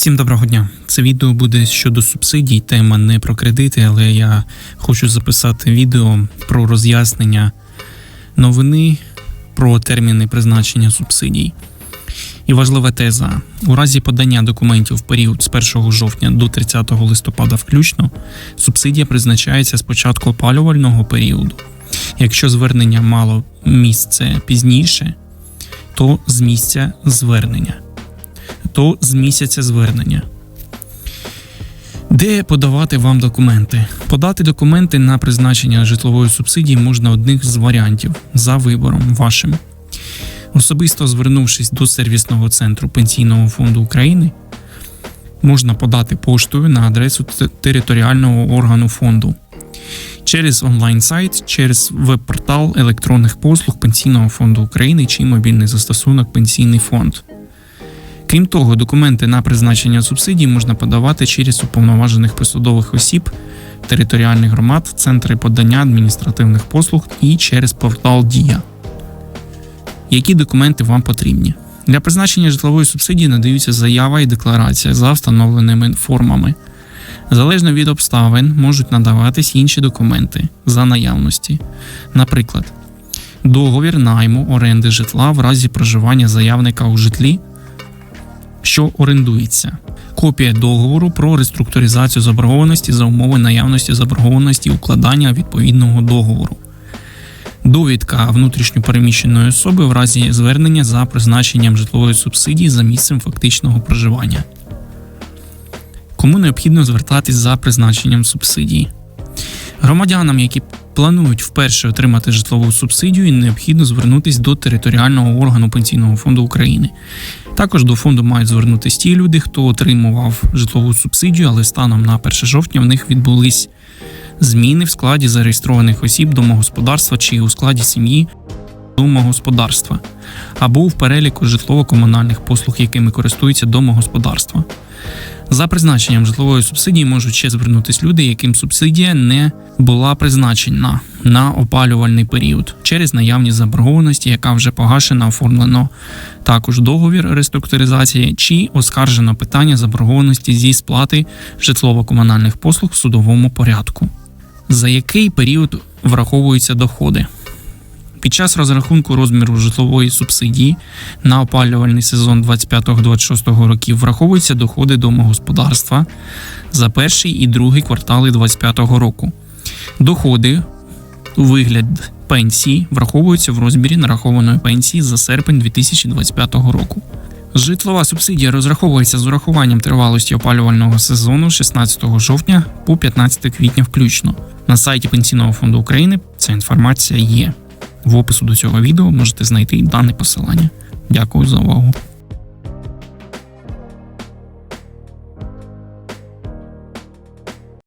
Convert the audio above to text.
Всім доброго дня. Це відео буде щодо субсидій. Тема не про кредити, але я хочу записати відео про роз'яснення новини про терміни призначення субсидій. І важлива теза: у разі подання документів в період з 1 жовтня до 30 листопада включно, субсидія призначається з початку опалювального періоду. Якщо звернення мало місце пізніше, то з місця звернення то з місяця звернення. Де подавати вам документи? Подати документи на призначення житлової субсидії можна одних з варіантів за вибором вашим. Особисто звернувшись до сервісного центру Пенсійного фонду України, можна подати поштою на адресу територіального органу фонду через онлайн-сайт, через веб-портал електронних послуг Пенсійного фонду України чи мобільний застосунок Пенсійний фонд. Крім того, документи на призначення субсидій можна подавати через уповноважених посадових осіб, територіальних громад, центри подання адміністративних послуг і через портал Дія. Які документи вам потрібні? Для призначення житлової субсидії надаються заява і декларація за встановленими формами. Залежно від обставин можуть надаватись інші документи за наявності. Наприклад, договір найму оренди житла в разі проживання заявника у житлі що орендується. Копія договору про реструктуризацію заборгованості за умови наявності заборгованості укладання відповідного договору. Довідка внутрішньопереміщеної особи в разі звернення за призначенням житлової субсидії за місцем фактичного проживання. Кому необхідно звертатись за призначенням субсидії? Громадянам, які планують вперше отримати житлову субсидію, необхідно звернутися до територіального органу Пенсійного фонду України. Також до фонду мають звернутися ті люди, хто отримував житлову субсидію, але станом на 1 жовтня в них відбулись зміни в складі зареєстрованих осіб домогосподарства чи у складі сім'ї домогосподарства, або в переліку житлово-комунальних послуг, якими користуються домогосподарства. За призначенням житлової субсидії можуть ще звернутися люди, яким субсидія не була призначена на опалювальний період через наявність заборгованості, яка вже погашена, оформлено також договір реструктуризації чи оскаржено питання заборгованості зі сплати житлово-комунальних послуг в судовому порядку. За який період враховуються доходи? Під час розрахунку розміру житлової субсидії на опалювальний сезон 25-26 років враховуються доходи домогосподарства за перший і другий квартали 25 року. Доходи у вигляд пенсії враховуються в розмірі нарахованої пенсії за серпень 2025 року. Житлова субсидія розраховується з урахуванням тривалості опалювального сезону 16 жовтня по 15 квітня включно. На сайті Пенсійного фонду України ця інформація є. В опису до цього відео можете знайти дане посилання. Дякую за увагу.